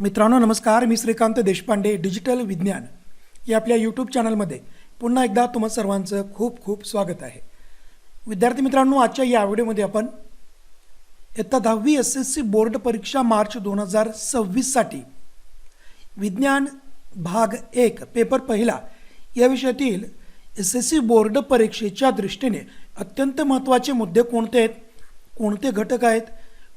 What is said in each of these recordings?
मित्रांनो नमस्कार. मी श्रीकांत देशपांडे डिजिटल विज्ञान. या आपल्या यूट्यूब चॅनलमध्ये पुन्हा एकदा तुम्हा सर्वांचं खूप खूप स्वागत आहे. विद्यार्थी मित्रांनो आजच्या या व्हिडिओमध्ये आपण इयत्ता दहावी एस एस सी बोर्ड परीक्षा मार्च दोन हजार सव्वीससाठी विज्ञान भाग एक पेपर पहिला या विषयातील एस एस सी बोर्ड परीक्षेच्या दृष्टीने अत्यंत महत्त्वाचे मुद्दे कोणते आहेत? कोणते घटक आहेत?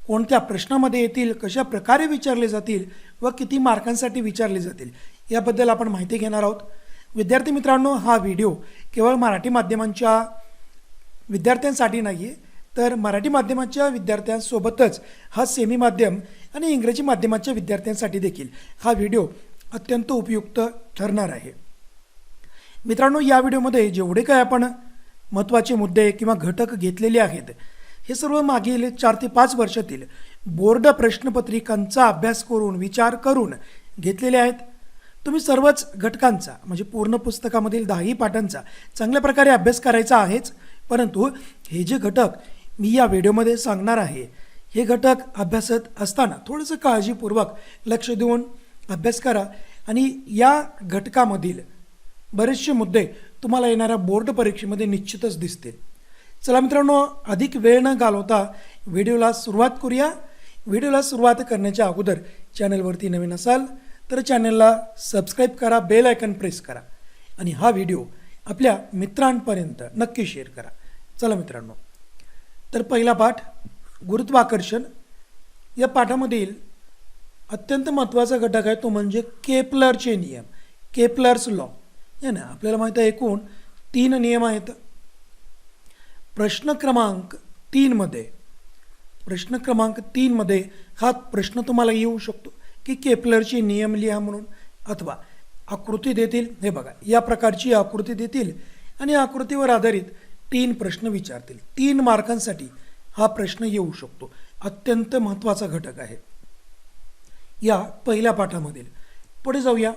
कोणत्या प्रश्नामध्ये येतील कशा प्रकारे विचारले जातील व किती मार्कांसाठी विचारले जातील याबद्दल आपण माहिती घेणार आहोत. विद्यार्थी मित्रांनो हा व्हिडिओ केवळ मराठी माध्यमांच्या विद्यार्थ्यांसाठी नाही आहे तर मराठी माध्यमाच्या विद्यार्थ्यांसोबतच हा सेमी माध्यम आणि इंग्रजी माध्यमाच्या विद्यार्थ्यांसाठी देखील हा व्हिडिओ अत्यंत उपयुक्त ठरणार आहे. मित्रांनो या व्हिडिओमध्ये जेवढे काय आपण महत्त्वाचे मुद्दे किंवा घटक घेतलेले आहेत हे सर्व मागील चार ते पाच वर्षातील बोर्ड प्रश्नपत्रिकांचा अभ्यास करून विचार करून घेतलेले आहेत. तुम्ही सर्वच घटकांचा म्हणजे पूर्ण पुस्तकामधील दहाही पाठांचा चांगल्या प्रकारे अभ्यास करायचा आहेच. परंतु हे जे घटक मी या व्हिडिओमध्ये सांगणार आहे हे घटक अभ्यासत असताना थोडंसं काळजीपूर्वक लक्ष देऊन अभ्यास करा. आणि या घटकामधील बरेचसे मुद्दे तुम्हाला येणाऱ्या बोर्ड परीक्षेमध्ये निश्चितच दिसतील. चला मित्रांनो अधिक वेळ न घालवता व्हिडिओला सुरुवात करूया. व्हिडिओला सुरुवात करण्याच्या अगोदर चॅनलवरती नवीन असाल तर चॅनलला सबस्क्राईब करा बेल आयकन प्रेस करा आणि हा व्हिडिओ आपल्या मित्रांपर्यंत नक्की शेअर करा. चला मित्रांनो तर पहिला पाठ गुरुत्वाकर्षण. या पाठामधील अत्यंत महत्त्वाचा घटक आहे तो म्हणजे केपलरचे नियम केपलर्स लॉ. या ना आपल्याला माहीत आहे एकूण तीन नियम आहेत. प्रश्न क्रमांक तीनमध्ये प्रश्न क्रमांक तीनमध्ये हा प्रश्न तुम्हाला येऊ शकतो की केपलरचे नियम लिहा म्हणून अथवा आकृती देतील. हे बघा या प्रकारची आकृती देतील आणि आकृतीवर आधारित तीन प्रश्न विचारतील. तीन मार्कांसाठी हा प्रश्न येऊ शकतो. अत्यंत महत्त्वाचा घटक आहे. या पहिल्या पाठामधील. पुढे जाऊया.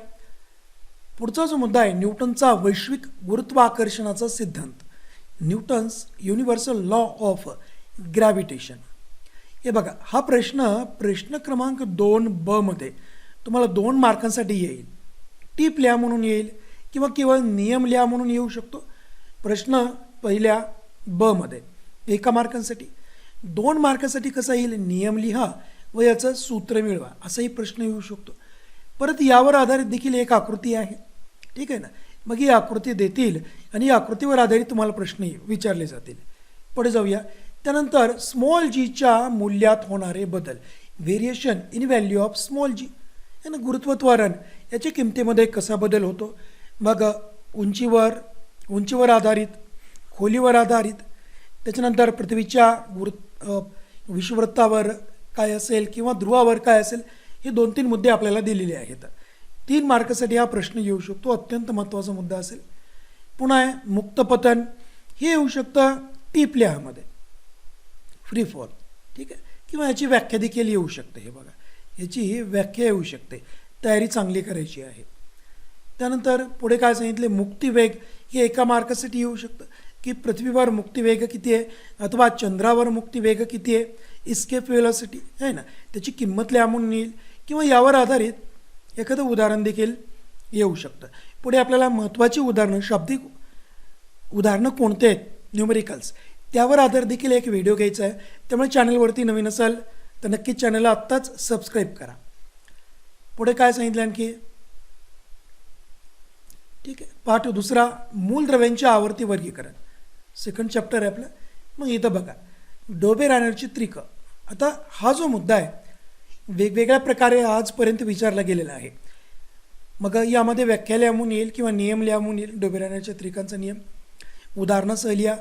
पुढचा जो मुद्दा आहे न्यूटनचा वैश्विक गुरुत्वाकर्षणाचा सिद्धांत. Newton's universal law of gravitation हे बघा हा प्रश्न प्रश्न क्रमांक दोन ब मध्ये तुम्हाला दोन मार्कांसाठी येईल. टीप लिहा म्हणून येईल किंवा केवळ नियम लिहा म्हणून येऊ शकतो. प्रश्न पहिल्या ब मध्ये एका मार्कांसाठी. दोन मार्कासाठी कसा येईल? नियम लिहा व याचं सूत्र मिळवा. असाही प्रश्न येऊ शकतो. परत यावर आधारित देखील एक आकृती आहे. ठीक आहे ना? मग ही आकृती देतील आणि या आकृतीवर आधारित तुम्हाला प्रश्न विचारले जातील. पुढे जाऊया. त्यानंतर स्मॉल जीच्या मूल्यात होणारे बदल. Variation in value of small g आणि गुरुत्वत्वरण याच्या किमतीमध्ये कसा बदल होतो? मग उंचीवर उंचीवर आधारित खोलीवर आधारित त्याच्यानंतर पृथ्वीच्या गुरु विषुवृत्तावर काय असेल किंवा ध्रुवावर काय असेल हे दोन तीन मुद्दे आपल्याला दिलेले आहेत. तीन मार्कासाठी हा प्रश्न येऊ शकतो. अत्यंत महत्त्वाचा मुद्दा असेल. पुन्हा आहे मुक्तपतन. हे येऊ शकतं टीपल्यामध्ये. फ्री फॉल ठीक आहे? किंवा याची व्याख्या देखील येऊ शकते हे बघा. याची व्याख्या येऊ शकते. तयारी चांगली करायची आहे. त्यानंतर पुढे काय सांगितले? मुक्तिवेग. हे एका मार्कासाठी येऊ शकतं. की पृथ्वीवर मुक्तिवेग किती आहे? अथवा चंद्रावर मुक्तिवेग किती आहे? इस्केप वेलॉसिटी आहे ना? त्याची किंमत लिहा म्हणून येईल किंवा यावर आधारित एखादं उदाहरण देखील येऊ शकतं. पुढे आपल्याला महत्त्वाची उदाहरणं शाब्दिक उदाहरणं कोणते आहेत? न्यूमेरिकल्स त्यावर आधार देखील एक व्हिडिओ घ्यायचा आहे. त्यामुळे चॅनलवरती नवीन असाल तर नक्कीच चॅनलला आत्ताच सबस्क्राईब करा. पुढे काय सांगितलं आणखी? ठीक आहे. पाठ दुसरा मूलद्रव्यांच्या आवर्ती वर्गीकरण. सेकंड चॅप्टर आहे आपलं. मग इथं बघा. डोबे राहण्याची त्रिक. आता हा जो मुद्दा आहे वेगवेगळ्या प्रकारे आजपर्यंत विचारला गेलेला आहे. मग यामध्ये व्याख्या लिहा येईल किंवा नियम लिहा येईल. डोबेराण्याच्या त्रिकांचा नियम. उदाहरणासह लिहा.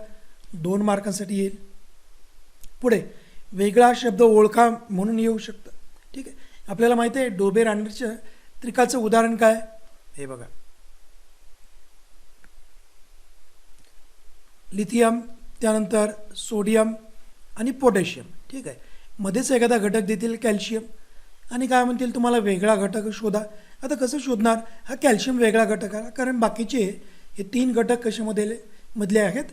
दोन मार्कांसाठी येईल. पुढे वेगळा शब्द ओळखा म्हणून येऊ शकतं. ठीक आहे? आपल्याला माहिती आहे डोबे रानरच्या त्रिकाचं उदाहरण काय? हे बघा. लिथियम त्यानंतर सोडियम आणि पोटॅशियम. ठीक आहे? मध्येच एखादा घटक देतील कॅल्शियम. आणि काय म्हणतील तुम्हाला वेगळा घटक शोधा. आता कसं शोधणार? हा कॅल्शियम वेगळा घटक आहे कारण बाकीचे हे तीन घटक कशामध्ये मधले आहेत?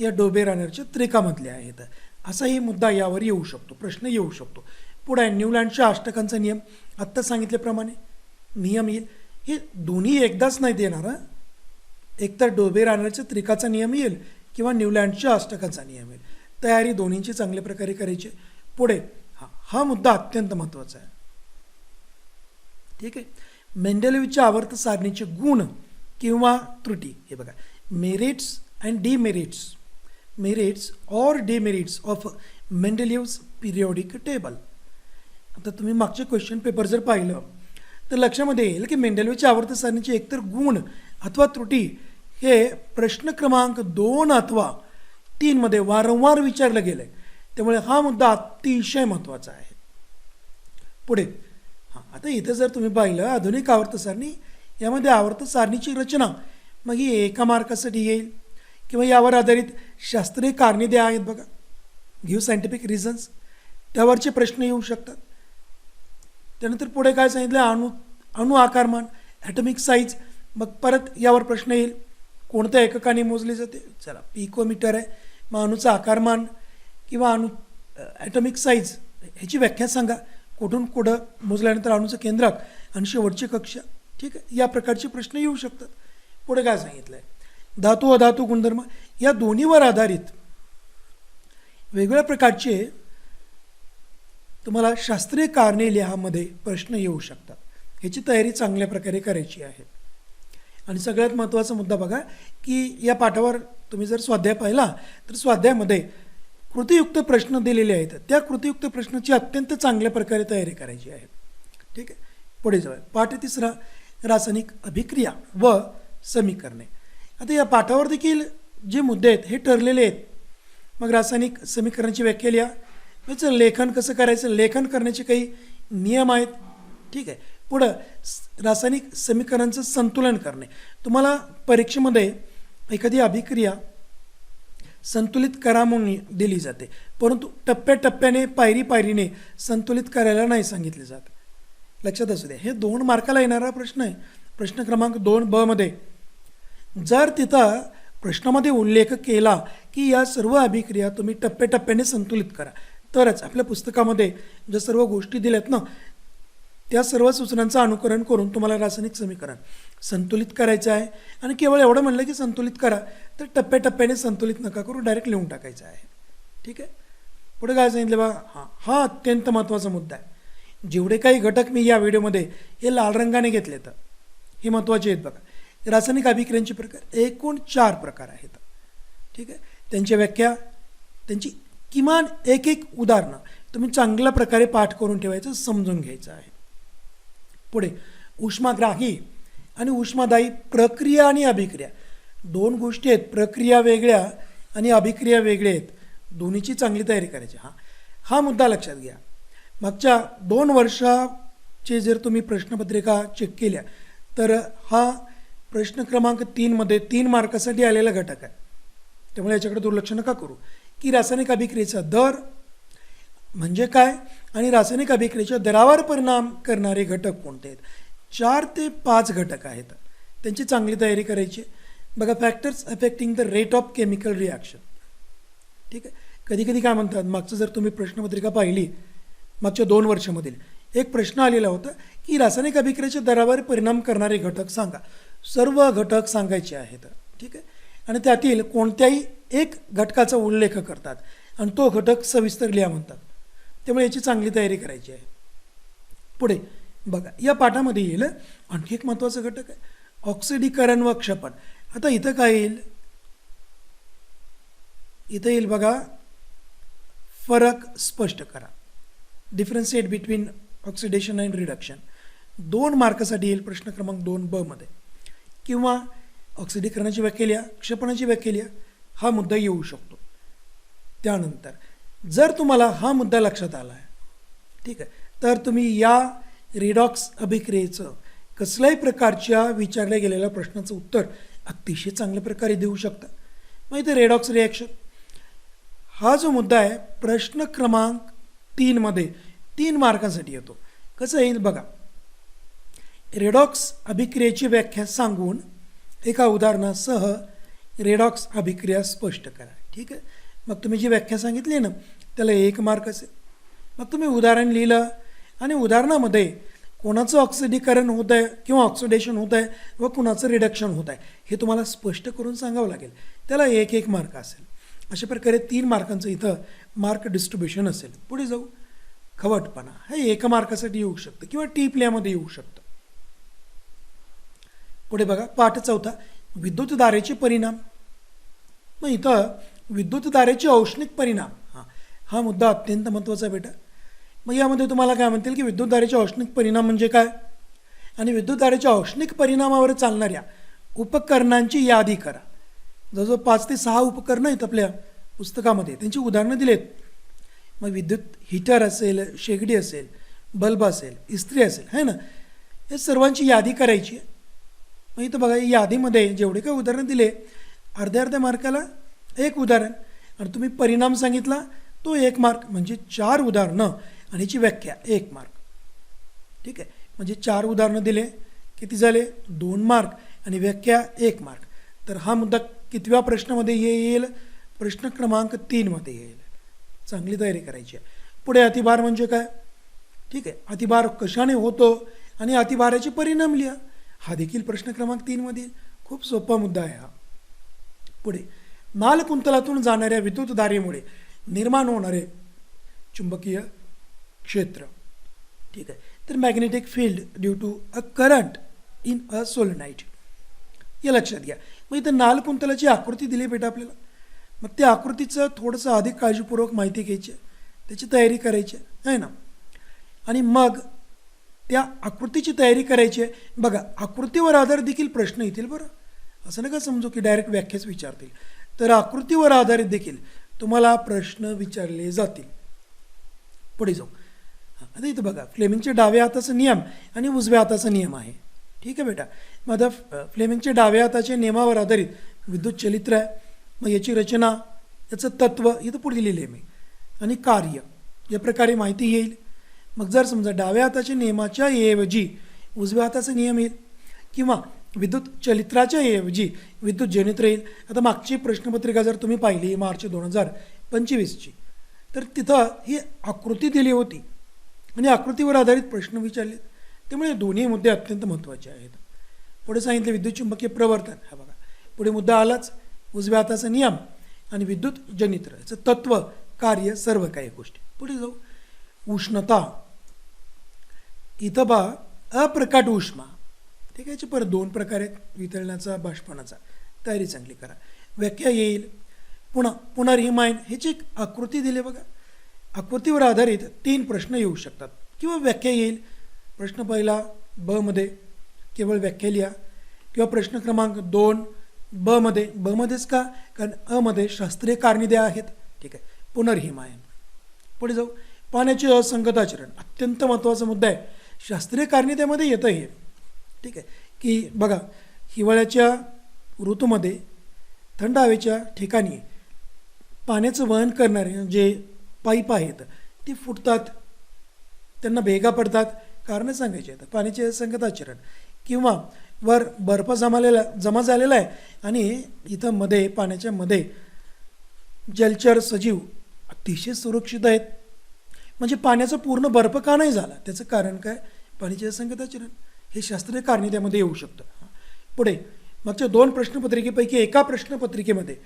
या डोबे राहण्याच्या त्रिकामधले आहेत. असाही मुद्दा यावर येऊ शकतो प्रश्न येऊ शकतो. पुढे न्यूलँडच्या अष्टकांचा नियम आत्ता सांगितल्याप्रमाणे नियम येईल. हे दोन्ही एकदाच नाही देणार एकतर डोबे रानरच्या त्रिकाचा नियम येईल किंवा न्यूलँडच्या अष्टकाचा नियम येईल. तयारी दोन्हींची चांगल्या प्रकारे करायची. पुढे हा हा मुद्दा अत्यंत महत्त्वाचा आहे. ठीक आहे? मेंडेलवीच्या आवर्त सारणीचे गुण किंवा त्रुटी. हे बघा. Merits and demerits merits or demerits of Mendeleev's periodic table आता तुम्ही मागचे क्वेश्चन पेपर जर पाहिलं तर लक्षामध्ये येईल की मेंडेलवीच्या आवर्त सारणीचे एकतर गुण अथवा त्रुटी हे प्रश्न क्रमांक दोन अथवा तीनमध्ये वारंवार विचारलं गेलं आहे त्यामुळे हा मुद्दा अतिशय महत्त्वाचा आहे. पुढे. आता इथं जर तुम्ही पाहिलं आधुनिक आवर्त सारणी यामध्ये आवर्त सारणीची रचना मग ही एका मार्कासाठी येईल. किंवा यावर आधारित शास्त्रीय कारणे द्या आहेत बघा. घेऊ सायंटिफिक रिझन्स त्यावरचे प्रश्न येऊ शकतात. त्यानंतर पुढे काय सांगितलं? अणु अणु आकारमान ॲटॉमिक साईज मग परत यावर प्रश्न येईल. कोणत्या एककाने मोजले जाते? चला पिकोमीटर आहे. मग अणूचं आकारमान किंवा अणु ॲटॉमिक साईज ह्याची व्याख्या सांगा. कुठून कुठं मोजल्यानंतर अणूचं केंद्रक आणि शेवटची कक्षा. ठीक आहे? या प्रकारचे प्रश्न येऊ शकतात. पुढे काय सांगितलं आहे धातू अधातू गुणधर्म या दोन्हीवर आधारित वेगवेगळ्या प्रकारचे तुम्हाला शास्त्रीय कारणे लिहामध्ये प्रश्न येऊ शकतात. ह्याची तयारी चांगल्या प्रकारे करायची आहे. आणि सगळ्यात महत्त्वाचा मुद्दा बघा की या पाठावर तुम्ही जर स्वाध्याय पाहिला तर स्वाध्यायामध्ये कृतीयुक्त प्रश्न दिलेले आहेत. त्या कृतीयुक्त प्रश्नाची अत्यंत चांगल्या प्रकारे तयारी करायची आहे. ठीक आहे? पुढे जाऊया. पाठ तिसरा रासायनिक अभिक्रिया व समीकरणे. आता या पाठावर देखील जे मुद्दे आहेत हे ठरलेले आहेत. मग रासायनिक समीकरणाची व्याख्या लिहा. त्याचं लेखन कसं करायचं? लेखन करण्याचे काही नियम आहेत. ठीक आहे? पुढं स- रासायनिक समीकरणांचं संतुलन करणे. तुम्हाला परीक्षेमध्ये एखादी अभिक्रिया संतुलित करा म्हणून दिली जाते. परंतु टप्प्याटप्प्याने पायरी पायरीने संतुलित करायला नाही सांगितले जात. लक्षात असू द्या हे दोन मार्काला येणारा प्रश्न आहे. प्रश्न क्रमांक दोन ब मध्ये. जर तिथं प्रश्नामध्ये उल्लेख केला की या सर्व अभिक्रिया तुम्ही टप्प्याटप्प्याने संतुलित करा. तरच आपल्या पुस्तकामध्ये ज्या सर्व गोष्टी दिल्यात ना त्या सर्व सूचनांचं अनुकरण करून तुम्हाला रासायनिक समीकरण. संतुलित करायचं आहे. आणि केवळ एवढं म्हणलं की संतुलित करा तर टप्प्याटप्प्याने संतुलित नका करू डायरेक्ट लिहून टाकायचं आहे. ठीक आहे? पुढे काय सांगितलं बा? हां हा अत्यंत महत्त्वाचा मुद्दा आहे. जेवढे काही घटक मी या व्हिडिओमध्ये हे लाल रंगाने घेतले तर हे महत्त्वाचे आहेत बघा. रासायनिक अभिक्रियांचे प्रकार एकूण चार प्रकार आहेत. ठीक आहे? त्यांच्या व्याख्या त्यांची किमान एक एक उदाहरणं तुम्ही चांगल्या प्रकारे पाठ करून ठेवायचं समजून घ्यायचं आहे. पुढे उष्माग्राही आणि उष्मादायी प्रक्रिया आणि अभिक्रिया. दोन गोष्टी आहेत प्रक्रिया वेगळ्या आणि अभिक्रिया वेगळ्या आहेत. दोन्हीची चांगली तयारी करायची. हा हा मुद्दा लक्षात घ्या. मागच्या दोन वर्षाचे जर तुम्ही प्रश्नपत्रिका चेक केल्या तर हा प्रश्न क्रमांक तीनमध्ये तीन मार्कासाठी आलेला घटक आहे. त्यामुळे याच्याकडे दुर्लक्ष नका करू. की रासायनिक अभिक्रियेचा दर म्हणजे काय आणि रासायनिक अभिक्रियेच्या दरावर परिणाम करणारे घटक कोणते आहेत? चार ते पाच घटक आहेत. त्यांची चांगली तयारी करायची. बघा factors affecting the rate of chemical reaction ठीक आहे? कधी कधी काय म्हणतात मागचं जर तुम्ही प्रश्नपत्रिका पाहिली मागच्या दोन वर्षामधील एक प्रश्न आलेला होता की रासायनिक अभिक्रियाच्या दरावर परिणाम करणारे घटक सांगा. सर्व घटक सांगायचे आहेत. ठीक आहे? आणि त्यातील कोणत्याही एक घटकाचा उल्लेख करतात. आणि तो घटक सविस्तर लिहा म्हणतात. त्यामुळे याची चांगली तयारी करायची आहे. पुढे बघा या पाठामध्ये येईल आणखी एक महत्त्वाचा घटक आहे. ऑक्सिडीकरण व क्षपण. आता इथं काय येईल? इथं येईल बघा फरक स्पष्ट करा. Differentiate between oxidation and reduction दोन मार्कासाठी येईल प्रश्न क्रमांक दोन ब मध्ये. किंवा ऑक्सिडीकरणाची व्याख्या लिहा क्षपणाची व्याख्या लिहा हा मुद्दा येऊ शकतो. त्यानंतर जर तुम्हाला हा मुद्दा लक्षात आला आहे ठीक आहे तर तुम्ही या रिडॉक्स अभिक्रियेचं कसल्याही प्रकारच्या विचारल्या गेलेल्या प्रश्नाचं उत्तर अतिशय चांगल्या प्रकारे देऊ शकता. मग इथे रेडॉक्स रिॲक्शन हा जो मुद्दा आहे प्रश्न क्रमांक तीनमध्ये तीन मार्कांसाठी येतो. कसं येईल बघा. रेडॉक्स अभिक्रियेची व्याख्या सांगून एका उदाहरणासह रेडॉक्स अभिक्रिया स्पष्ट करा. ठीक आहे? मग तुम्ही जी व्याख्या सांगितली ना त्याला एक मार्क असेल. मग तुम्ही उदाहरण लिहिलं आणि उदाहरणामध्ये कोणाचं ऑक्सिडीकरण होत आहे किंवा ऑक्सिडेशन होत आहे व कुणाचं रिडक्शन होत आहे हे तुम्हाला स्पष्ट करून सांगावं लागेल. त्याला एक एक मार्क असेल. अशा प्रकारे तीन मार्कांचं इथं मार्क डिस्ट्रीब्युशन असेल. पुढे जाऊ. खवटपणा. हे एका मार्कासाठी येऊ शकतं किंवा टी प्लेमध्ये येऊ शकतं. पुढे बघा. पाठ चौथा. विद्युतधारेचे परिणाम. मग इथं विद्युतधारेचे औष्णिक परिणाम. हा हा मुद्दा अत्यंत महत्त्वाचा बेटा. मग यामध्ये तुम्हाला काय म्हणतील की विद्युतधारेचे औष्णिक परिणाम म्हणजे काय? आणि विद्युतधारेच्या औष्णिक परिणामावर चालणाऱ्या उपकरणांची यादी करा. जवळजवळ पाच ते सहा उपकरणं आहेत आपल्या पुस्तकामध्ये. त्यांची उदाहरणं दिलेत. मग विद्युत हीटर असेल शेगडी असेल बल्ब असेल इस्त्री असेल है ना? या सर्वांची यादी करायची आहे. मग इथं बघा यादीमध्ये जेवढे काही उदाहरणं दिले अर्ध्या अर्ध्या मार्काला एक उदाहरण. आणि तुम्ही परिणाम सांगितला तो एक मार्क म्हणजे चार उदाहरणं. आणि याची व्याख्या एक मार्क. ठीक आहे? म्हणजे चार उदाहरणं दिले. किती झाले? दोन मार्क आणि व्याख्या एक मार्क. तर हा मुद्दा कितव्या प्रश्नामध्ये येईल? प्रश्न क्रमांक तीनमध्ये येईल. चांगली तयारी करायची आहे. पुढे अतिभार म्हणजे काय? ठीक आहे? अतिभार कशाने होतो आणि अतिभाराचे परिणाम लिहा. हा देखील प्रश्न क्रमांक तीनमध्ये खूप सोपा मुद्दा आहे हा. पुढे. नालकुंतलातून जाणाऱ्या विद्युतधारेमुळे निर्माण होणारे चुंबकीय क्षेत्र. ठीक आहे. तर magnetic field due to a current in a solenoid हे लक्षात घ्या. मग इथं नाल कुंतलाची आकृती दिली बेटा आपल्याला. मग त्या आकृतीचं थोडंसं अधिक काळजीपूर्वक माहिती घ्यायची आहे. त्याची तयारी करायची आहे. ना? आणि मग त्या आकृतीची तयारी करायची आहे. बघा आकृतीवर आधार देखील प्रश्न येतील बरं. असं नका समजू की डायरेक्ट व्याख्याच विचारतील. तर आकृतीवर आधारित देखील तुम्हाला प्रश्न विचारले जातील. पुढे जाऊ. आता इथं बघा फ्लेमिंगचे डाव्या हाताचा नियम आणि उजव्या हाताचा नियम आहे. ठीक आहे बेटा? मग आता फ्लेमिंगचे डाव्या हाताच्या नियमावर आधारित विद्युत चलित्र आहे मग याची रचना याचं तत्व इथं पुढे लिहिलेलं आहे मी. आणि कार्य या प्रकारे माहिती येईल. मग जर समजा डाव्या हाताच्या नियमाच्या ऐवजी उजव्या हाताचा नियम येईल किंवा विद्युत चलित्राच्या ऐवजी विद्युत जनित्र येईल. आता मागची प्रश्नपत्रिका जर तुम्ही पाहिली मार्च दोन हजार पंचवीसची तर तिथं ही आकृती दिली होती. म्हणजे आकृतीवर आधारित प्रश्न विचारले. त्यामुळे दोन्ही मुद्दे अत्यंत महत्त्वाचे आहेत. पुढे सांगितले विद्युत चुंबकीय प्रवर्तन. हा बघा. पुढे मुद्दा आलाच. उजव्या हाताचा नियम आणि विद्युत जनित्र. याचं तत्व कार्य सर्व काही गोष्टी. पुढे जाऊ. उष्णता. इथं बा अप्रकाट उष्मा. ठीक आहे परत दोन प्रकार आहेत. वितळण्याचा बाष्पणाचा. तयारी चांगली करा. व्याख्या येईल. पुन्हा पुनर्हिमायन. ह्याची एक आकृती दिली बघा. आकृतीवर आधारित तीन प्रश्न येऊ शकतात. किंवा व्याख्या येईल. प्रश्न पहिला ब मध्ये केवळ व्याख्या लिहा. किंवा प्रश्न क्रमांक दोन ब मध्ये. ब मध्येच का? कारण अ मध्ये शास्त्रीय कारणे द्या आहेत. ठीक आहे. पुनर्हिमायन. पुढे जाऊ. पाण्याचे असंगताचरण. अत्यंत महत्त्वाचा मुद्दा आहे. शास्त्रीय कारणे येतं हे. ठीक आहे. की बघा हिवाळ्याच्या ऋतूमध्ये थंड हवेच्या ठिकाणी पाण्याचं वहन करणारे जे पाईप आहेत ती फुटतात. त्यांना भेगा पडतात. कारणं सांगायची आहेत. पाण्याचे असंगताचरण किंवा वर बर्फ जमालेला जमा झालेला आहे आणि इथं मध्ये पाण्याच्या मध्ये जलचर सजीव अतिशय सुरक्षित आहेत. म्हणजे पाण्याचा पूर्ण बर्फ का नाही झाला? त्याचं कारण काय? पाण्याचे संगताचरण हे शास्त्रीय कारणे त्यामध्ये येऊ शकतं. पुढे मागच्या दोन प्रश्नपत्रिकेपैकी एका प्रश्नपत्रिकेमध्ये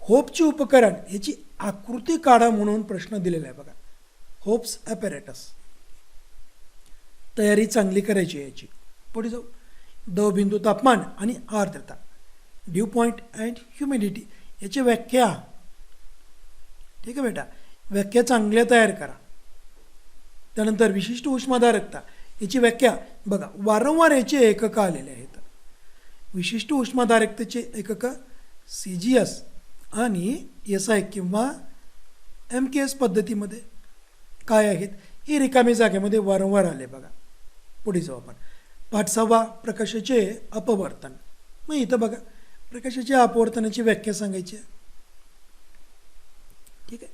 होपचे उपकरण याची आकृती काढा म्हणून प्रश्न दिलेला आहे बघा. होप्स ॲपॅरेटस तयारी चांगली करायची याची. पुढे जाऊ. दवबिंदू बिंदू तापमान आणि आर्द्रता. ड्यू पॉईंट अँड ह्युमिडिटी याची व्याख्या. ठीक आहे बेटा. व्याख्या चांगल्या तयार करा. त्यानंतर विशिष्ट उष्माधारकता. याची व्याख्या बघा. वारंवार याचे एककं आलेले आहेत. विशिष्ट उष्माधारकतेचे एककं सी जी एस आणि एस आय किंवा एम के एस पद्धतीमध्ये काय आहेत ही रिकामी जागेमध्ये वारंवार आले बघा. पुढे जाऊ आपण. पाठ सहावा प्रकाशाचे अपवर्तन. मग इथं बघा प्रकाशाच्या अपवर्तनाची व्याख्या सांगायची आहे. ठीक आहे?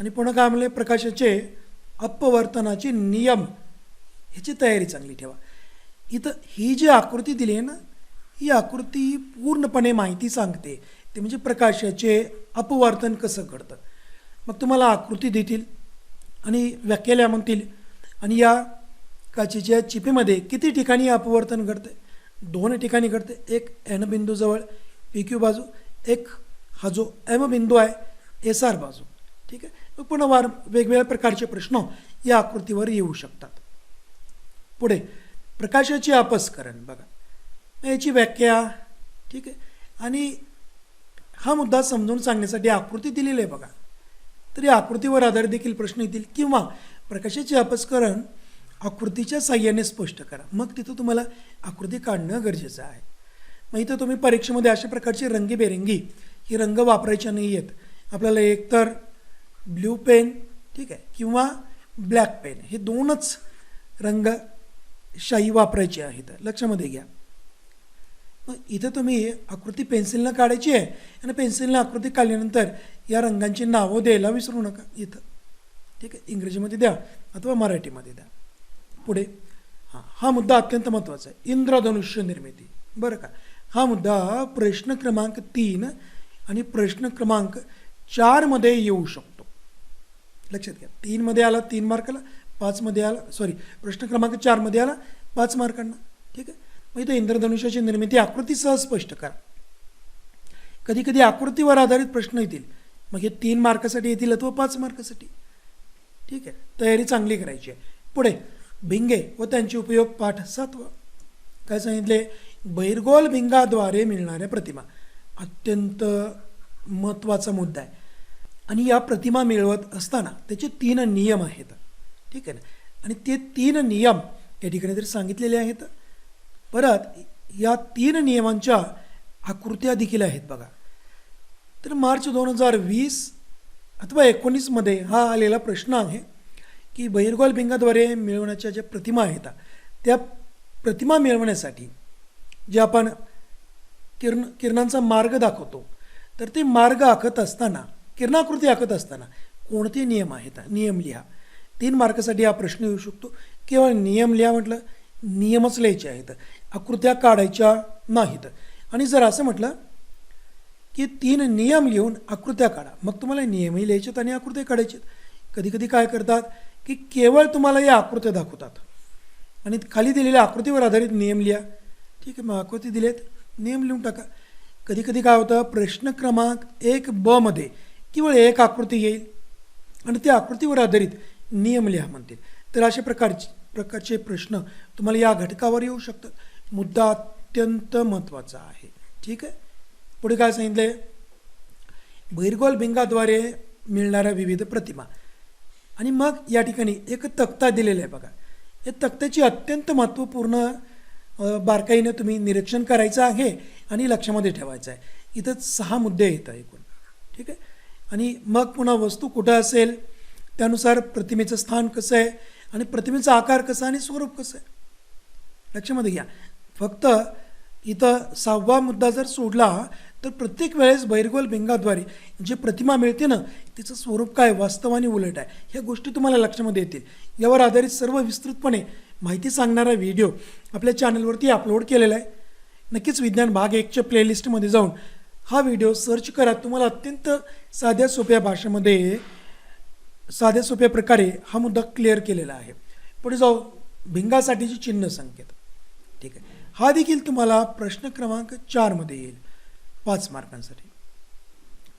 आणि पुन्हा काय म्हणले प्रकाशाचे अपवर्तनाचे नियम ह्याची तयारी चांगली ठेवा. इथं ही जी आकृती दिली आहे ना ही आकृती पूर्णपणे माहिती सांगते. ते म्हणजे प्रकाशाचे अपवर्तन कसं घडतं? मग तुम्हाला आकृती देतील आणि व्याख्याला म्हणतील आणि या काचेच्या चिपीमध्ये किती ठिकाणी अपवर्तन घडते दोन ठिकाणी घडते एक एन बिंदूजवळ पी क्यू बाजू एक हा जो एम बिंदू आहे एस आर बाजू. ठीक आहे? मग पुन्हा वार वेगवेगळ्या प्रकारचे प्रश्न या आकृतीवर येऊ शकतात. पुढे प्रकाशाची अपस्करण बघा. याची व्याख्या ठीक आहे? आणि हा मुद्दा समजून सांगण्यासाठी आकृती दिलेली आहे बघा. तर या आकृतीवर आधारित देखील प्रश्न येतील किंवा प्रकाशाचे अपस्करण आकृतीच्या साह्याने स्पष्ट करा. मग तिथं तुम्हाला आकृती काढणं गरजेचं आहे. मग इथं तुम्ही परीक्षेमध्ये अशा प्रकारची रंगीबेरंगी ही रंग वापरायच्या नाही आहेत. आपल्याला एकतर ब्ल्यू पेन ठीक आहे किंवा ब्लॅक पेन हे दोनच रंग शाई वापरायची आहेत. लक्षामध्ये घ्या. मग इथं तुम्ही आकृती पेन्सिलनं काढायची आहे आणि पेन्सिलनं आकृती काढल्यानंतर या रंगांची नावं द्यायला विसरू नका इथं. ठीक आहे? इंग्रजीमध्ये द्या अथवा मराठीमध्ये द्या. पुढे. हां हा मुद्दा अत्यंत महत्त्वाचा आहे. इंद्रधनुष्य निर्मिती. बरं का? हा मुद्दा प्रश्न क्रमांक तीन आणि प्रश्न क्रमांक चारमध्ये येऊ शकतो. लक्षात घ्या. तीनमध्ये आला तीन मार्काला पाचमध्ये आला सॉरी प्रश्न क्रमांक चारमध्ये आला पाच मार्कांना. ठीक आहे? मग इथं इंद्रधनुष्याची निर्मिती आकृतीसह स्पष्ट करा. कधी कधी आकृतीवर आधारित प्रश्न येतील. मग हे तीन मार्कासाठी येतील अथवा पाच मार्कासाठी. ठीक आहे. तयारी चांगली करायची आहे. पुढे भिंगे व त्यांचे उपयोग पाठ सातवा. काय सांगितले? बैरगोल भिंगाद्वारे मिळणाऱ्या प्रतिमा. अत्यंत महत्त्वाचा मुद्दा आहे. आणि या प्रतिमा मिळवत असताना त्याचे तीन नियम आहेत. ठीक आहे ना? आणि ते तीन नियम या ठिकाणी तरी सांगितलेले आहेत. परत या तीन नियमांच्या आकृत्या देखील आहेत बघा. तर मार्च दोन हजार वीस अथवा एकोणीसमध्ये हा आलेला प्रश्न आहे की बहिर्गोल भिंगाद्वारे मिळवण्याच्या ज्या प्रतिमा आहेत त्या प्रतिमा मिळवण्यासाठी जे आपण किरण किरणांचा मार्ग दाखवतो तर ते मार्ग आखत असताना किरणाकृती आखत असताना कोणते नियम आहेत? नियम लिहा. तीन मार्कासाठी हा प्रश्न येऊ शकतो. केवळ नियम लिहा म्हटलं नियमच लिहायचे आहेत. आकृत्या काढायच्या नाहीत. आणि जर असं म्हटलं की तीन नियम लिहून आकृत्या काढा मग तुम्हाला नियमही लिहायचेत आणि आकृत्या काढायचे कधी कधी काय करतात की केवळ तुम्हाला या आकृत्या दाखवतात. आणि खाली दिलेल्या आकृतीवर आधारित नियम लिहा. ठीक आहे मग आकृती दिलेत. नियम लिहून टाका. कधी कधी काय होतं प्रश्न क्रमांक एक ब मध्ये केवळ एक आकृती येईल आणि त्या आकृतीवर आधारित नियम लिहा म्हणतील. तर अशा प्रकारची प्रकारचे प्रश्न तुम्हाला या घटकावर येऊ शकतात. मुद्दा अत्यंत महत्त्वाचा आहे. ठीक आहे? पुढे काय सांगितले बहिर्गोल भिंगाद्वारे मिळणाऱ्या विविध प्रतिमा. आणि मग या ठिकाणी एक तक्ता दिलेला आहे बघा. या तक्त्याची अत्यंत महत्त्वपूर्ण बारकाईनं तुम्ही निरीक्षण करायचं आहे आणि लक्षामध्ये ठेवायचं आहे. इथं सहा मुद्दे येत आहे एकूण. ठीक आहे? आणि मग पुन्हा वस्तू कुठं असेल? त्यानुसार प्रतिमेचं स्थान कसं आहे? आणि प्रतिमेचा आकार कसा आणि स्वरूप कसं आहे? लक्षामध्ये घ्या. फक्त इथं सहावा मुद्दा जर सोडला तर प्रत्येक वेळेस बैरगोल भिंगाद्वारे जे प्रतिमा मिळते ना तिचं स्वरूप काय? वास्तव आणि उलट आहे. ह्या गोष्टी तुम्हाला लक्षामध्ये येतील. यावर आधारित सर्व विस्तृतपणे माहिती सांगणारा व्हिडिओ आपल्या चॅनलवरती अपलोड केलेला आहे. नक्कीच विज्ञान भाग एकच्या प्लेलिस्टमध्ये जाऊन हा व्हिडिओ सर्च करा. तुम्हाला अत्यंत साध्या सोप्या भाषेमध्ये साध्या सोप्या प्रकारे हा मुद्दा क्लिअर केलेला आहे. पुढे जाऊ. भिंगासाठीची चिन्ह संकेत. ठीक आहे. हा देखील तुम्हाला प्रश्न क्रमांक चारमध्ये येईल. पाच मार्कांसाठी.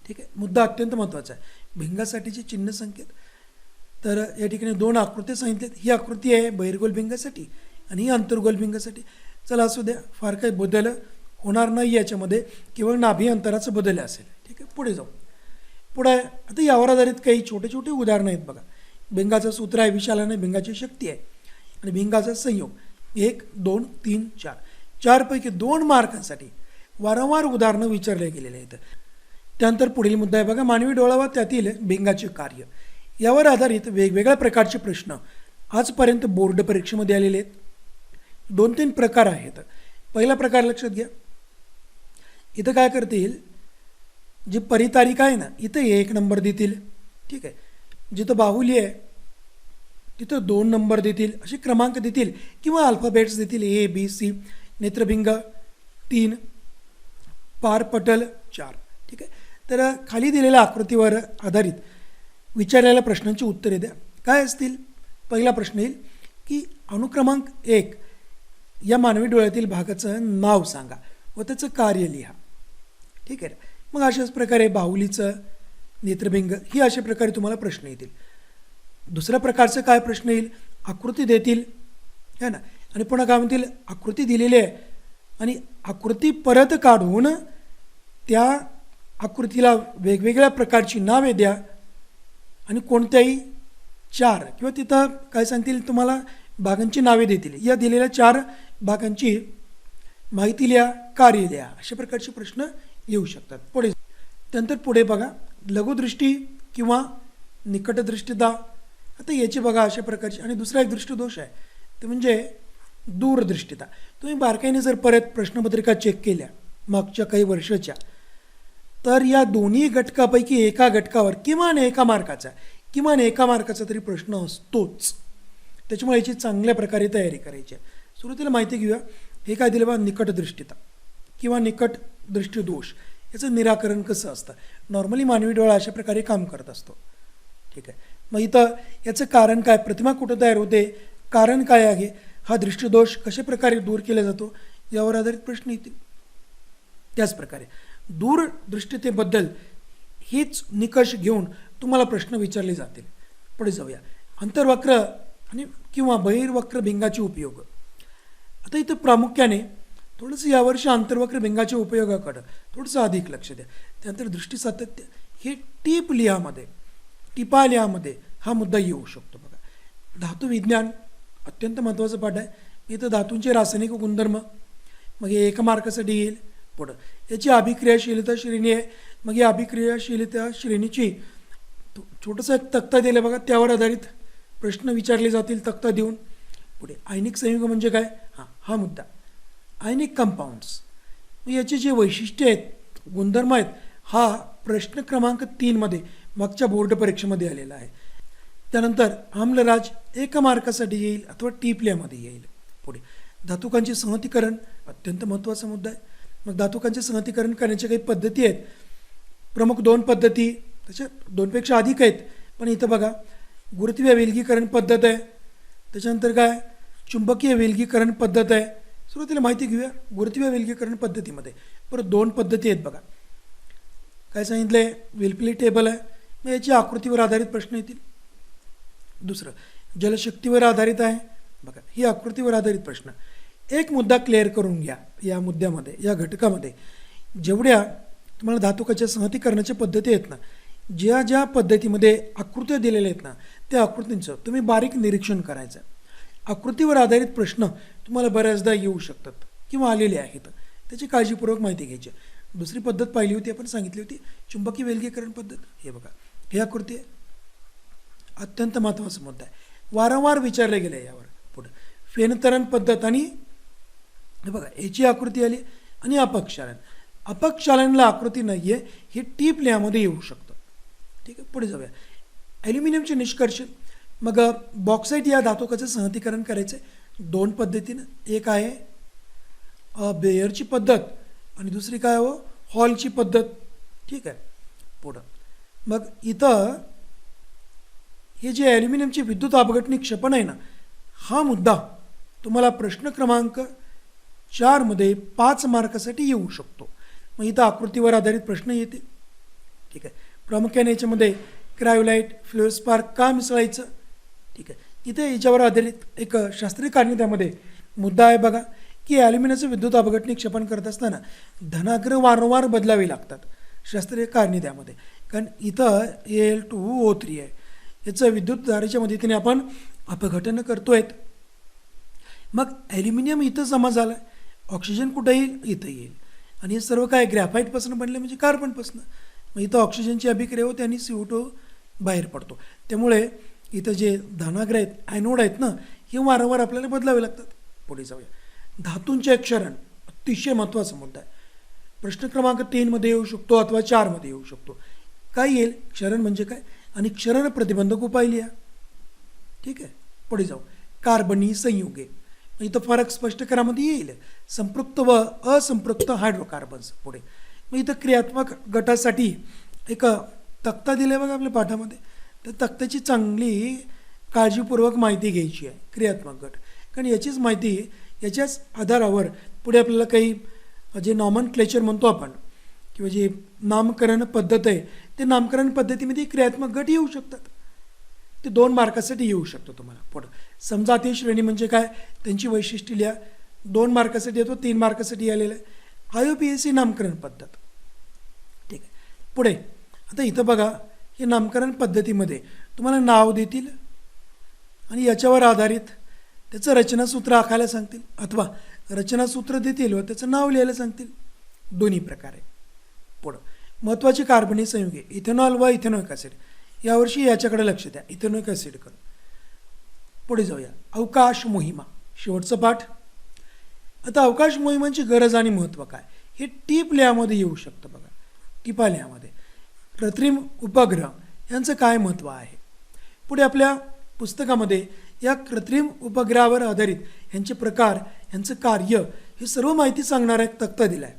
ठीक आहे. मुद्दा अत्यंत महत्त्वाचा आहे. भिंगासाठीचे चिन्ह संकेत. तर या ठिकाणी दोन आकृत्या सांगितल्यात ही आकृती आहे बहिर्गोल भिंगासाठी आणि ही अंतर्गोल भिंगासाठी. चला असू द्या. फार काही बदल होणार नाही याच्यामध्ये. केवळ नाभी अंतराचं बदल असेल. ठीक आहे. पुढे जाऊ. पुढे आता यावर आधारित काही छोटे छोटे उदाहरणं आहेत बघा. भिंगाचं सूत्र आहे विशालाने भिंगाची शक्ती आहे. आणि भिंगाचा संयोग एक दोन तीन चार. चारपैकी दोन मार्कांसाठी वारंवार उदाहरणं विचारले गेलेले आहेत. त्यानंतर पुढील मुद्दा आहे बघा मानवी डोळा व त्यातील भिंगाचे कार्य. यावर आधारित वेगवेगळ्या प्रकारचे प्रश्न आजपर्यंत बोर्ड परीक्षेमध्ये आलेले आहेत. दोन तीन प्रकार आहेत. पहिला प्रकार लक्षात घ्या. इथं काय करतील? जी परितारिका आहे ना इथं एक नंबर देतील. ठीक आहे. जिथं बाहुली आहे तिथं दोन नंबर देतील. असे क्रमांक देतील किंवा अल्फाबेट्स देतील. ए बी सी नेत्रभिंग तीन पारपटल चार. ठीक आहे. तर खाली दिलेल्या आकृतीवर आधारित विचारलेल्या प्रश्नांची उत्तरे द्या. काय असतील? पहिला प्रश्न येईल की अनुक्रमांक एक या मानवी डोळ्यातील भागाचं नाव सांगा व त्याचं कार्य लिहा. ठीक आहे. मग अशाच प्रकारे बाहुलीचं नेत्रभिंग ही अशा प्रकारे तुम्हाला प्रश्न येतील. दुसऱ्या प्रकारचं काय प्रश्न येईल? आकृती देतील. है ना? आणि पुन्हा काय म्हणतील? आकृती दिलेली आहे. आणि आकृती परत काढून त्या आकृतीला वेगवेगळ्या प्रकारची नावे द्या. आणि कोणत्याही चार किंवा तिथं काय सांगतील तुम्हाला? भागांची नावे देतील. या दिलेल्या चार भागांची माहिती लिहा कार्य द्या अशा प्रकारचे प्रश्न येऊ शकतात. पुढे त्यानंतर पुढे बघा लघुदृष्टी किंवा निकटदृष्टीता. आता याची बघा अशा प्रकारची. आणि दुसरा एक दृष्टीदोष आहे. ते म्हणजे दूरदृष्टीता. तुम्ही बारकाईने जर परत प्रश्नपत्रिका चेक केल्या मागच्या काही वर्षाच्या तर या दोन्ही घटकापैकी एका घटकावर किमान एका मार्काचा किमान एका मार्काचा तरी प्रश्न असतोच. त्याच्यामुळे याची चांगल्या प्रकारे तयारी करायची आहे. सुरुवातीला माहिती घेऊया. हे काय दिलं बा? निकटदृष्टीता. किंवा निकट दृष्टिदोष. याचं निराकरण कसं असतं? नॉर्मली मानवी डोळा अशा प्रकारे काम करत असतो. ठीक आहे. मग इथं याचं कारण काय? प्रतिमा कुठं तयार होते? कारण काय आहे? हा दृष्टिदोष कशा प्रकारे दूर केला जातो? यावर आधारित प्रश्न येतील. त्याचप्रकारे दूरदृष्टतेबद्दल हेच निकष घेऊन तुम्हाला प्रश्न विचारले जातील. पुढे जाऊया. अंतर्वक्र आणि किंवा बहिर्वक्र भिंगाचे उपयोग. आता इथं प्रामुख्याने थोडंसं यावर्षी आंतरवक्र भिंगाच्या उपयोगाकडं. थोडंसं अधिक लक्ष द्या. त्यानंतर दृष्टी सातत्य हे टीप लिहामध्ये टिपा लिहामध्ये हा मुद्दा येऊ शकतो बघा. धातू विज्ञान अत्यंत महत्त्वाचं पाठ आहे. इथं धातूंचे रासायनिक गुणधर्म मग हे एका मार्कासाठी येईल. पुढं. याची अभिक्रियाशीलता श्रेणी आहे. मग या अभिक्रियाशीलता श्रेणीची तो- छोटंसं एक तक्ता दिलं बघा. त्यावर आधारित प्रश्न विचारले जातील तक्ता देऊन. पुढे. आयनिक संयुग म्हणजे काय? हां हा मुद्दा. आयनिक कंपाऊंड्स याचे जे वैशिष्ट्य आहेत गुणधर्म आहेत हा प्रश्न क्रमांक तीनमध्ये मागच्या बोर्ड परीक्षेमध्ये आलेला आहे. त्यानंतर आम्लराज एका मार्कासाठी येईल अथवा टिपल्यामध्ये येईल. पुढे. धातुकांचे संहतीकरण अत्यंत महत्त्वाचा मुद्दा आहे. मग धातुकांचे संहतीकरण करण्याच्या काही पद्धती आहेत. प्रमुख दोन पद्धती त्याच्या दोनपेक्षा अधिक आहेत. पण इथं बघा गुरुत्वीय विलगीकरण पद्धत आहे. त्याच्यानंतर काय? चुंबकीय विलगीकरण पद्धत आहे. सुरुवातीला माहिती घेऊया. गुरुत्वीय विलगीकरण पद्धतीमध्ये. परत दोन पद्धती आहेत बघा. काय सांगितलं आहे विलपिली टेबल आहे. मग याची आकृतीवर आधारित प्रश्न येतील. दुसरं जलशक्तीवर आधारित आहे. बघा ही आकृतीवर आधारित प्रश्न. एक मुद्दा क्लिअर करून घ्या या मुद्द्यामध्ये या घटकामध्ये. जेवढ्या तुम्हाला धातुकाच्या संहतीकरणाच्या पद्धती आहेत ना ज्या ज्या पद्धतीमध्ये आकृत्या दिलेल्या आहेत ना त्या आकृतींचं तुम्ही बारीक निरीक्षण करायचं. आकृतीवर आधारित प्रश्न तुम्हाला बऱ्याचदा येऊ शकतात किंवा आलेले आहेत. त्याची काळजीपूर्वक माहिती घ्यायची दुसरी पद्धत पाहिली होती आपण सांगितली होती चुंबकीय वेलगीकरण पद्धत. हे बघा. हे आकृती आहे. अत्यंत महत्त्वाचा मुद्दा आहे. वारंवार विचारले गेले यावर. पुढं. फेनतरण पद्धत आणि हे बघा याची आकृती आली आणि अपक्षालन. अपक्षालनला आकृती नाही आहे हे टीप लिहामध्ये येऊ शकतं. ठीक आहे पुढे जाऊया. ॲल्युमिनियमचे निष्कर्ष. मग बॉक्साईट या धातुकाचं संहतीकरण करायचं आहे दोन पद्धतीनं. एक आहे बेअरची बेयरची पद्धत आणि दुसरी काय हो? हॉलची पद्धत. ठीक आहे. पुढं. मग इथं हे जे ॲल्युमिनियमची विद्युत अपघटनी क्षपण आहे ना हा मुद्दा तुम्हाला प्रश्न क्रमांक चारमध्ये पाच मार्कासाठी येऊ शकतो. मग इथं आकृतीवर आधारित प्रश्न येते ठीक आहे. प्रामुख्याने याच्यामध्ये क्रायोलाईट फ्लोस्पार्क का मिसळायचं? ठीक आहे. इथे याच्यावर आधारित एक शास्त्रीय कारणी त्यामध्ये. मुद्दा आहे बघा की ॲल्युमिनियमचं विद्युत अपघटने क्षेपण करत असताना धनाग्र वारंवार बदलावे लागतात. शास्त्रीय कारणी त्यामध्ये. कारण इथं एल टू ओ थ्री आहे. याचं विद्युत धारेच्या मदतीने आपण अपघटन करतोय मग ॲल्युमिनियम इथं जमा झालं ऑक्सिजन कुठं येईल इथं येईल. आणि हे सर्व काय ग्रॅफाईटपासून बनलं म्हणजे कार्बनपासून. मग इथं ऑक्सिजनची अभिक्रिया होते आणि सी ओ टू बाहेर पडतो. त्यामुळे इथं जे धनाग्र आहेत ॲनोड आहेत ना हे वारंवार आपल्याला बदलावे लागतात. पुढे जाऊया. धातूंचे क्षरण अतिशय महत्त्वाचा मुद्दा आहे. प्रश्न क्रमांक तीनमध्ये येऊ शकतो अथवा चारमध्ये येऊ शकतो. काय येईल? क्षरण म्हणजे काय? आणि क्षरण प्रतिबंधक उपाय लिहा. ठीक आहे? पुढे जाऊ. कार्बनी संयुगे. मग इथं फरक स्पष्ट करामध्ये येईल. संपृक्त व असंपृक्त हायड्रोकार्बन्स. पुढे. मग इथं क्रियात्मक गटासाठी एक तक्ता दिला बघा आपल्या पाठामध्ये. तर तक्ताची चांगली काळजीपूर्वक माहिती घ्यायची आहे क्रियात्मक गट. कारण याचीच माहिती याच्याच आधारावर पुढे आपल्याला काही जे नॉमन क्लेचर म्हणतो आपण किंवा जे नामकरण पद्धत आहे ते नामकरण पद्धतीमध्ये क्रियात्मक गट येऊ शकतात. ते दोन मार्कासाठी येऊ शकतो तुम्हाला पुढं. समजातीय श्रेणी म्हणजे काय? त्यांची वैशिष्ट्य लिहा. दोन मार्कासाठी येतो तीन मार्कासाठी आलेलं आहे. I O P S C नामकरण पद्धत. ठीक आहे. पुढे. आता इथं बघा. हे नामकरण पद्धतीमध्ये. तुम्हाला नाव देतील आणि याच्यावर आधारित त्याचं रचनासूत्र आखायला सांगतील अथवा रचनासूत्र देतील व त्याचं नाव लिहायला सांगतील. दोन्ही प्रकारे. पुढं. महत्त्वाची कार्बनी संयुगे. इथेनॉल व इथेनॉइक ॲसिड. यावर्षी याच्याकडे लक्ष द्या. इथेनॉइक ॲसिडकडे पुढे जाऊया. अवकाश मोहिमा. शेवटचं पाठ. आता अवकाश मोहिमांची गरज आणि महत्त्व काय? हे टीप लिहामध्ये येऊ शकतं बघा. टिपा लिहामध्ये. कृत्रिम उपग्रह यांचं काय महत्त्व आहे? पुढे आपल्या पुस्तकामध्ये या कृत्रिम उपग्रहावर आधारित यांचे प्रकार यांचं कार्य हे सर्व माहिती सांगणारा एक तक्ता दिला आहे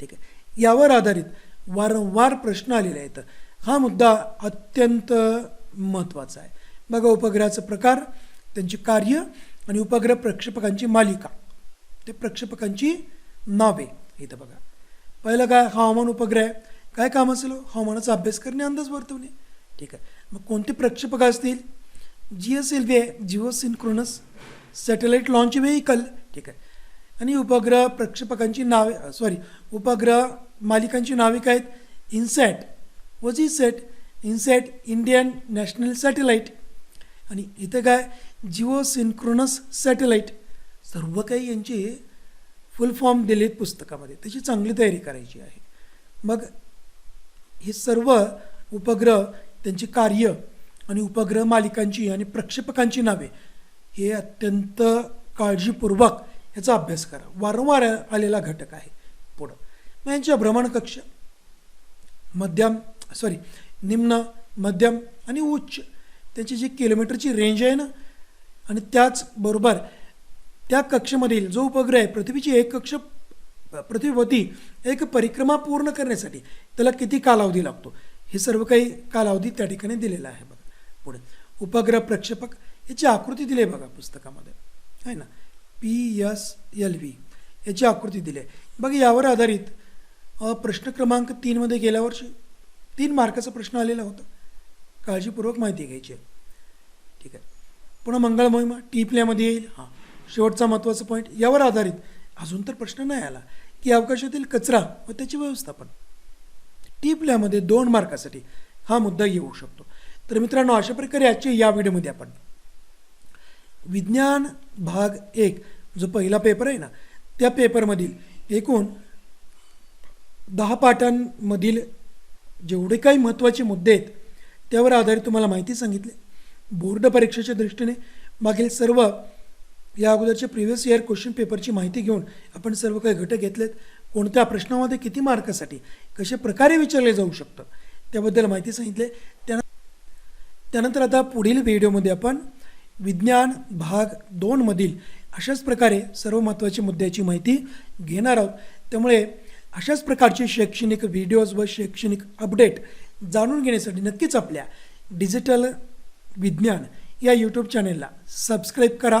ठीक आहे. यावर आधारित वारंवार प्रश्न आलेले आहेत. हा मुद्दा अत्यंत महत्त्वाचा आहे. बघा उपग्रहाचा प्रकार त्यांचे कार्य आणि उपग्रह प्रक्षेपकांची मालिका. ते प्रक्षेपकांची नावे इथं बघा. पहिलं काय? हवामान उपग्रह आहे. काय काम असेल हो? हवामानाचा अभ्यास करणे अंदाज वर्तवणे. ठीक आहे. मग कोणते प्रक्षेपक असतील? जी एस एल व्ही आहे geosynchronous satellite launch vehicle ठीक आहे. आणि उपग्रह प्रक्षेपकांची नावे सॉरी उपग्रह मालिकांची नावे काय आहेत? इन्सॅट व G SAT INSAT Indian national satellite आणि इथं काय? जिओ सिन्क्रोनस सॅटेलाईट सर्व काही यांची फुल फॉर्म दिलेत पुस्तकामध्ये. त्याची चांगली तयारी करायची आहे. मग हे सर्व उपग्रह त्यांची कार्य आणि उपग्रह मालिकांची आणि प्रक्षेपकांची नावे हे अत्यंत काळजीपूर्वक याचा अभ्यास करा. वारंवार आलेला घटक आहे पुढं. मग यांच्या भ्रमणकक्ष मध्यम सॉरी निम्न मध्यम आणि उच्च त्यांची जी किलोमीटरची रेंज आहे ना आणि त्याचबरोबर त्या कक्षेमधील जो उपग्रह आहे पृथ्वीची एक कक्ष पृथ्वीभोवती एक परिक्रमा पूर्ण करण्यासाठी त्याला किती कालावधी लागतो? हे सर्व काही कालावधी त्या ठिकाणी दिलेला आहे बघा. पुढे. उपग्रह प्रक्षेपक याची आकृती दिली आहे बघा पुस्तकामध्ये. आहे ना? P S L V. याची आकृती दिली आहे. बघा यावर आधारित प्रश्न क्रमांक तीनमध्ये गेल्या वर्षी तीन मार्काचा प्रश्न आलेला होता. काळजीपूर्वक माहिती घ्यायची आहे. ठीक आहे. पुन्हा मंगळ मोहिमा टिपल्यामध्ये येईल. हां. शेवटचा महत्त्वाचा पॉईंट यावर आधारित अजून तर प्रश्न नाही आला. की अवकाशातील कचरा व त्याचे व्यवस्थापन. टिपल्यामध्ये दोन मार्कासाठी हा मुद्दा येऊ शकतो. तर मित्रांनो अशा प्रकारे आजच्या या व्हिडिओमध्ये आपण विज्ञान भाग एक जो पहिला पेपर आहे ना त्या पेपरमधील एकूण दहा पाठांमधील जेवढे काही महत्त्वाचे मुद्दे आहेत त्यावर आधारित तुम्हाला माहिती सांगितली. बोर्ड परीक्षेच्या दृष्टीने मागील सर्व या अगोदरच्या प्रिव्हियस इयर क्वेश्चन पेपरची माहिती घेऊन आपण सर्व काही घटक घेतलेत. कोणत्या प्रश्नामध्ये किती मार्कासाठी कशा प्रकारे विचारले जाऊ शकतं त्याबद्दल माहिती सांगितले. त्या त्यानंतर आता पुढील व्हिडिओमध्ये आपण विज्ञान भाग दोनमधील अशाच प्रकारे सर्व महत्त्वाच्या मुद्द्याची माहिती घेणार आहोत. त्यामुळे अशाच प्रकारचे शैक्षणिक व्हिडिओज व शैक्षणिक अपडेट जाणून घेण्यासाठी नक्कीच आपल्या डिजिटल विज्ञान या यूट्यूब चॅनेलला सबस्क्राईब करा.